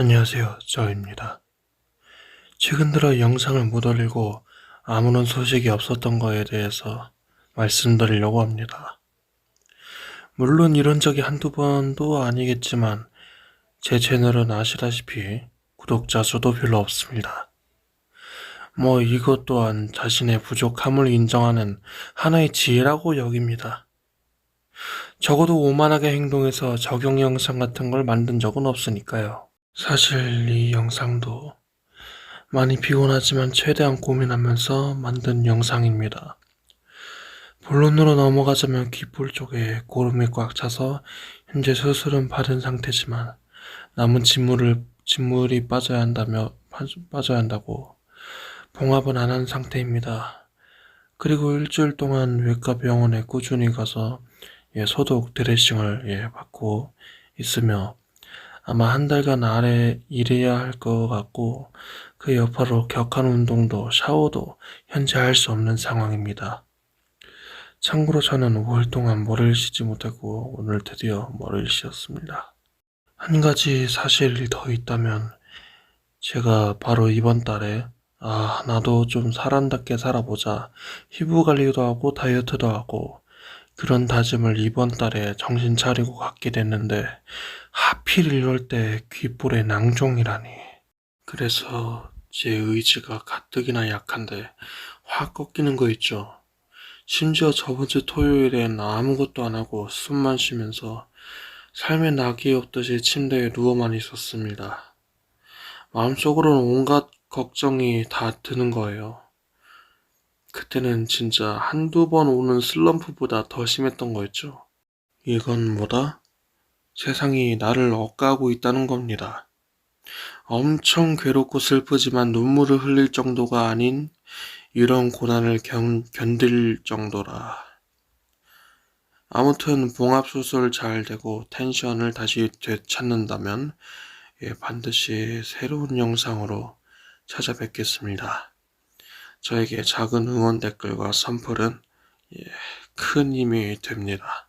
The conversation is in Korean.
안녕하세요. 저입니다. 최근 들어 영상을 못 올리고 아무런 소식이 없었던 거에 대해서 말씀드리려고 합니다. 물론 이런 적이 한두 번도 아니겠지만 제 채널은 아시다시피 구독자 수도 별로 없습니다. 뭐 이것 또한 자신의 부족함을 인정하는 하나의 지혜라고 여깁니다. 적어도 오만하게 행동해서 적용 영상 같은 걸 만든 적은 없으니까요. 사실 이 영상도 많이 피곤하지만 최대한 고민하면서 만든 영상입니다. 본론으로 넘어가자면 귓볼 쪽에 고름이 꽉 차서 현재 수술은 받은 상태지만 남은 진물을 진물이 빠져야 한다며 빠- 빠져야 한다고 봉합은 안 한 상태입니다. 그리고 일주일 동안 외과 병원에 꾸준히 가서 예, 소독 드레싱을 예, 받고 있으며 아마 한 달간 아래 일해야 할 것 같고 그 여파로 격한 운동도 샤워도 현재 할 수 없는 상황입니다. 참고로 저는 5일 동안 머리를 씻지 못하고 오늘 드디어 머리를 씻었습니다. 한 가지 사실이 더 있다면 제가 바로 이번 달에 아 나도 좀 사람답게 살아보자 피부 관리도 하고 다이어트도 하고 그런 다짐을 이번 달에 정신 차리고 갖게 됐는데 하필 이럴 때 귓볼에 낭종이라니. 그래서 제 의지가 가뜩이나 약한데 확 꺾이는 거 있죠. 심지어 저번 주 토요일엔 아무것도 안 하고 숨만 쉬면서 삶의 낙이 없듯이 침대에 누워만 있었습니다. 마음속으로는 온갖 걱정이 다 드는 거예요. 그때는 진짜 한두 번 오는 슬럼프보다 더 심했던 거였죠. 이건 뭐다? 세상이 나를 억까하고 있다는 겁니다. 엄청 괴롭고 슬프지만 눈물을 흘릴 정도가 아닌 이런 고난을 견, 견딜 정도라. 아무튼 봉합수술 잘 되고 텐션을 다시 되찾는다면 예, 반드시 새로운 영상으로 찾아뵙겠습니다. 저에게 작은 응원 댓글과 선플은 예, 큰 힘이 됩니다.